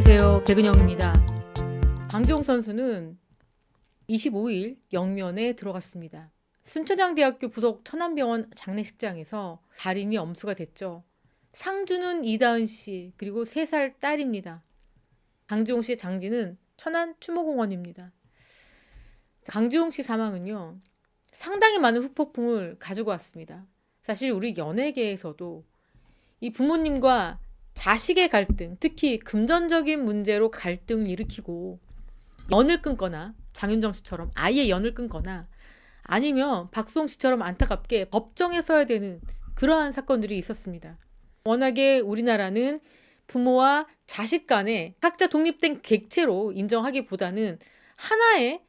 안녕하세요. 백은영입니다. 강지용 선수는 25일 영면에 들어갔습니다. 순천향대학교 부속 천안병원 장례식장에서 달인이 엄수가 됐죠. 상주는 이다은 씨 그리고 3살 딸입니다. 강지용 씨의 장지는 천안 추모공원입니다. 강지용 씨 사망은요. 상당히 많은 후폭풍을 가지고 왔습니다. 사실 우리 연예계에서도 이 부모님과 자식의 갈등, 특히 금전적인 문제로 갈등을 일으키고 연을 끊거나 장윤정 씨처럼 아예 연을 끊거나 아니면 박수홍 씨처럼 안타깝게 법정에 서야 되는 그러한 사건들이 있었습니다. 워낙에 우리나라는 부모와 자식 간의 각자 독립된 객체로 인정하기보다는 하나의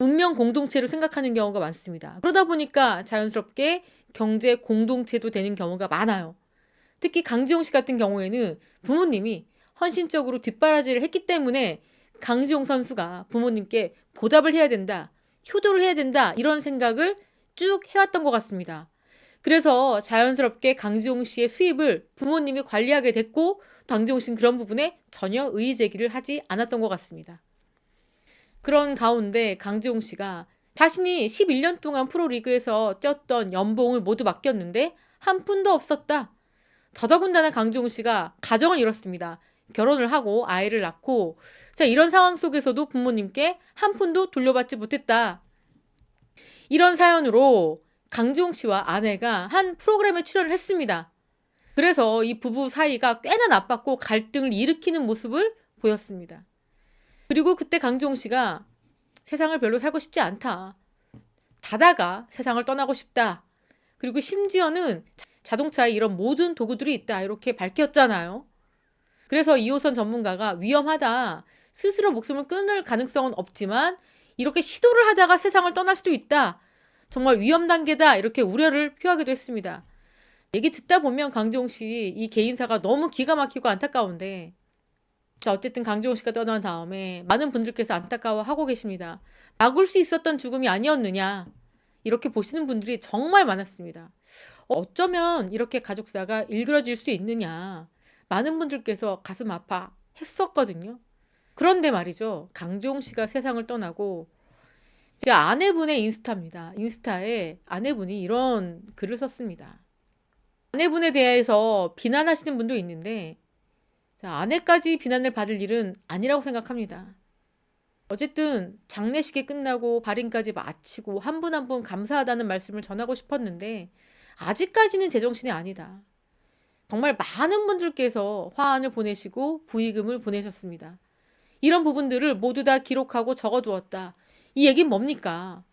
운명 공동체로 생각하는 경우가 많습니다. 그러다 보니까 자연스럽게 경제 공동체도 되는 경우가 많아요. 특히 강지용 씨 같은 경우에는 부모님이 헌신적으로 뒷바라지를 했기 때문에 강지용 선수가 부모님께 보답을 해야 된다, 효도를 해야 된다, 이런 생각을 쭉 해왔던 것 같습니다. 그래서 자연스럽게 강지용 씨의 수입을 부모님이 관리하게 됐고, 강지용 씨는 그런 부분에 전혀 의의 제기를 하지 않았던 것 같습니다. 그런 가운데 강지용 씨가 자신이 11년 동안 프로리그에서 뛰었던 연봉을 모두 맡겼는데 한 푼도 없었다. 더더군다나 강지용 씨가 가정을 이뤘습니다. 결혼을 하고 아이를 낳고 자 이런 상황 속에서도 부모님께 한 푼도 돌려받지 못했다. 이런 사연으로 강지용 씨와 아내가 한 프로그램에 출연을 했습니다. 그래서 이 부부 사이가 꽤나 나빴고 갈등을 일으키는 모습을 보였습니다. 그리고 그때 강지용 씨가 세상을 별로 살고 싶지 않다. 자다가 세상을 떠나고 싶다. 그리고 심지어는 자동차에 이런 모든 도구들이 있다. 이렇게 밝혔잖아요. 그래서 2호선 전문가가 위험하다. 스스로 목숨을 끊을 가능성은 없지만 이렇게 시도를 하다가 세상을 떠날 수도 있다. 정말 위험 단계다. 이렇게 우려를 표하기도 했습니다. 얘기 듣다 보면 강지용 씨이 개인사가 너무 기가 막히고 안타까운데 자, 어쨌든 강지용 씨가 떠난 다음에 많은 분들께서 안타까워하고 계십니다. 막을 수 있었던 죽음이 아니었느냐. 이렇게 보시는 분들이 정말 많았습니다. 어쩌면 이렇게 가족사가 일그러질 수 있느냐. 많은 분들께서 가슴 아파 했었거든요. 그런데 말이죠. 강지용 씨가 세상을 떠나고 제 아내분의 인스타입니다. 인스타에 아내분이 이런 글을 썼습니다. 아내분에 대해서 비난하시는 분도 있는데 자, 아내까지 비난을 받을 일은 아니라고 생각합니다. 어쨌든 장례식이 끝나고 발인까지 마치고 한 분 한 분 감사하다는 말씀을 전하고 싶었는데 아직까지는 제정신이 아니다. 정말 많은 분들께서 화환을 보내시고 부의금을 보내셨습니다. 이런 부분들을 모두 다 기록하고 적어두었다. 이 얘기는 뭡니까?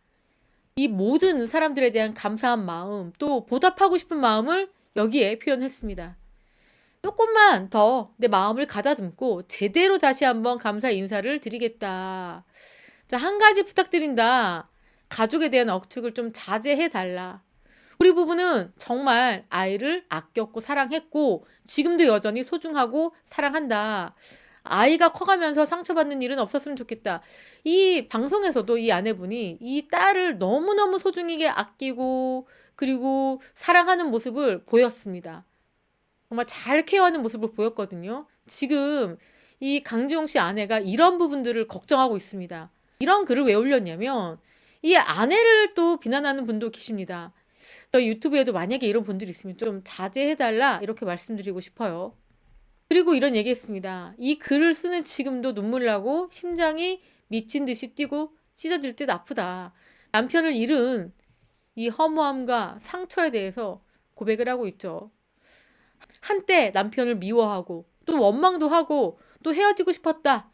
이 모든 사람들에 대한 감사한 마음, 또 보답하고 싶은 마음을 여기에 표현했습니다. 조금만 더 내 마음을 가다듬고 제대로 다시 한번 감사 인사를 드리겠다. 자, 한 가지 부탁드린다. 가족에 대한 억측을 좀 자제해 달라. 우리 부부는 정말 아이를 아꼈고 사랑했고 지금도 여전히 소중하고 사랑한다. 아이가 커가면서 상처받는 일은 없었으면 좋겠다. 이 방송에서도 이 아내분이 이 딸을 너무너무 소중하게 아끼고 그리고 사랑하는 모습을 보였습니다. 정말 잘 케어하는 모습을 보였거든요. 지금 이 강지용 씨 아내가 이런 부분들을 걱정하고 있습니다. 이런 글을 왜 올렸냐면 이 아내를 또 비난하는 분도 계십니다. 저 유튜브에도 만약에 이런 분들이 있으면 좀 자제해달라 이렇게 말씀드리고 싶어요. 그리고 이런 얘기했습니다. 이 글을 쓰는 지금도 눈물 나고 심장이 미친 듯이 뛰고 찢어질 듯 아프다. 남편을 잃은 이 허무함과 상처에 대해서 고백을 하고 있죠. 한때 남편을 미워하고 또 원망도 하고 또 헤어지고 싶었다.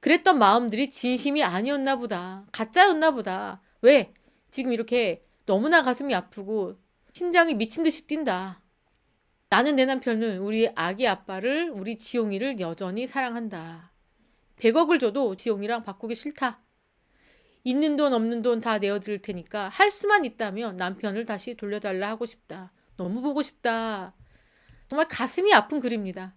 그랬던 마음들이 진심이 아니었나 보다. 가짜였나 보다. 왜? 지금 이렇게 너무나 가슴이 아프고 심장이 미친 듯이 뛴다. 나는 내 남편을 우리 아기 아빠를 우리 지용이를 여전히 사랑한다. 100억을 줘도 지용이랑 바꾸기 싫다. 있는 돈 없는 돈 다 내어드릴 테니까 할 수만 있다면 남편을 다시 돌려달라 하고 싶다. 너무 보고 싶다. 정말 가슴이 아픈 글입니다.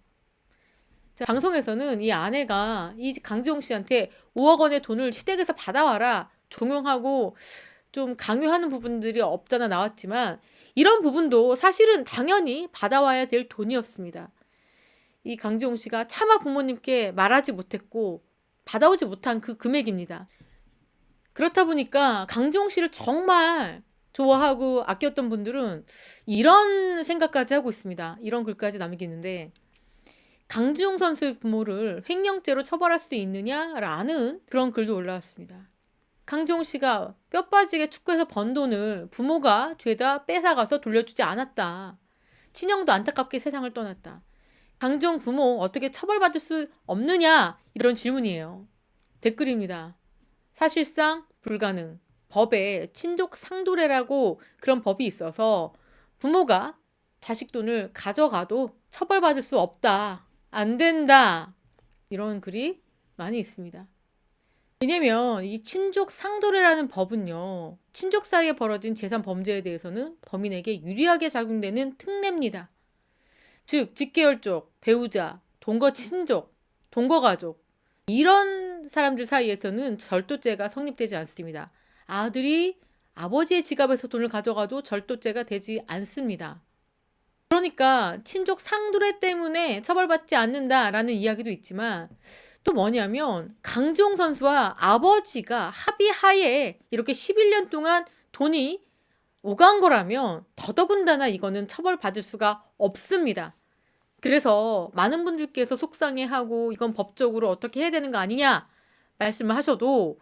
자, 방송에서는 이 아내가 이 강지용 씨한테 5억 원의 돈을 시댁에서 받아와라 종용하고 좀 강요하는 부분들이 없잖아 나왔지만 이런 부분도 사실은 당연히 받아와야 될 돈이었습니다. 이 강지용 씨가 차마 부모님께 말하지 못했고 받아오지 못한 그 금액입니다. 그렇다 보니까 강지용 씨를 정말 좋아하고 아꼈던 분들은 이런 생각까지 하고 있습니다. 이런 글까지 남기는데 강지용 선수의 부모를 횡령죄로 처벌할 수 있느냐라는 그런 글도 올라왔습니다. 강지용 씨가 뼈 빠지게 축구에서 번 돈을 부모가 죄다 뺏어가서 돌려주지 않았다. 친형도 안타깝게 세상을 떠났다. 강지용 부모 어떻게 처벌받을 수 없느냐? 이런 질문이에요. 댓글입니다. 사실상 불가능. 법에 친족 상도례라고 그런 법이 있어서 부모가 자식 돈을 가져가도 처벌받을 수 없다. 안 된다. 이런 글이 많이 있습니다. 왜냐면 이 친족 상도례라는 법은요. 친족 사이에 벌어진 재산 범죄에 대해서는 범인에게 유리하게 작용되는 특례입니다. 즉 직계열 쪽, 배우자, 동거 친족, 동거 가족 이런 사람들 사이에서는 절도죄가 성립되지 않습니다. 아들이 아버지의 지갑에서 돈을 가져가도 절도죄가 되지 않습니다. 그러니까 친족 상도례 때문에 처벌받지 않는다라는 이야기도 있지만 또 뭐냐면 강지용 선수와 아버지가 합의하에 이렇게 11년 동안 돈이 오간 거라면 더더군다나 이거는 처벌받을 수가 없습니다. 그래서 많은 분들께서 속상해하고 이건 법적으로 어떻게 해야 되는 거 아니냐 말씀을 하셔도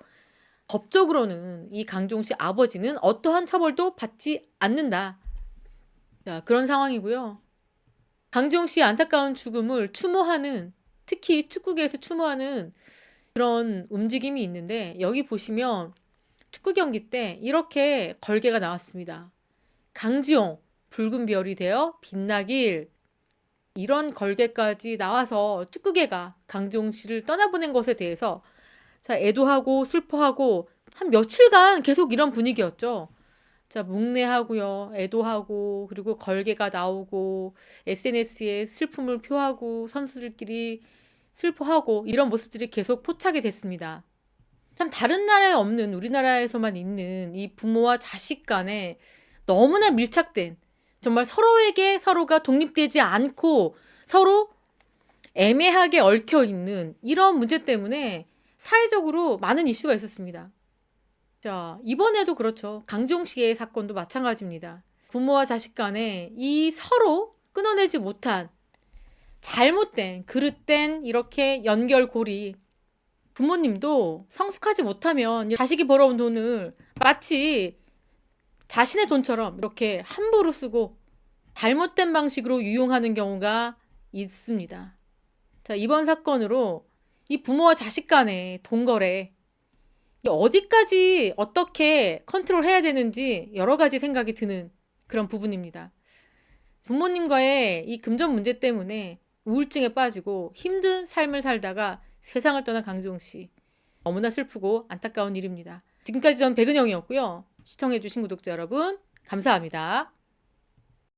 법적으로는 이 강종 씨 아버지는 어떠한 처벌도 받지 않는다. 자, 그런 상황이고요. 강지용 씨의 안타까운 죽음을 추모하는 특히 축구계에서 추모하는 그런 움직임이 있는데 여기 보시면 축구 경기 때 이렇게 걸개가 나왔습니다. 강지용 붉은 별이 되어 빛나길 이런 걸개까지 나와서 축구계가 강지용 씨를 떠나보낸 것에 대해서 자 애도하고 슬퍼하고 한 며칠간 계속 이런 분위기였죠. 자, 묵례하고요. 애도하고 그리고 걸개가 나오고 SNS에 슬픔을 표하고 선수들끼리 슬퍼하고 이런 모습들이 계속 포착이 됐습니다. 참 다른 나라에 없는 우리나라에서만 있는 이 부모와 자식 간에 너무나 밀착된 정말 서로에게 서로가 독립되지 않고 서로 애매하게 얽혀 있는 이런 문제 때문에 사회적으로 많은 이슈가 있었습니다. 자, 이번에도 그렇죠. 강종 씨의 사건도 마찬가지입니다. 부모와 자식 간에 이 서로 끊어내지 못한 잘못된, 그릇된 이렇게 연결고리. 부모님도 성숙하지 못하면 자식이 벌어온 돈을 마치 자신의 돈처럼 이렇게 함부로 쓰고 잘못된 방식으로 유용하는 경우가 있습니다. 자, 이번 사건으로 이 부모와 자식 간의 돈거래 어디까지 어떻게 컨트롤 해야 되는지 여러 가지 생각이 드는 그런 부분입니다. 부모님과의 이 금전 문제 때문에 우울증에 빠지고 힘든 삶을 살다가 세상을 떠난 강지용 씨. 너무나 슬프고 안타까운 일입니다. 지금까지 전 백은영이었고요. 시청해주신 구독자 여러분, 감사합니다.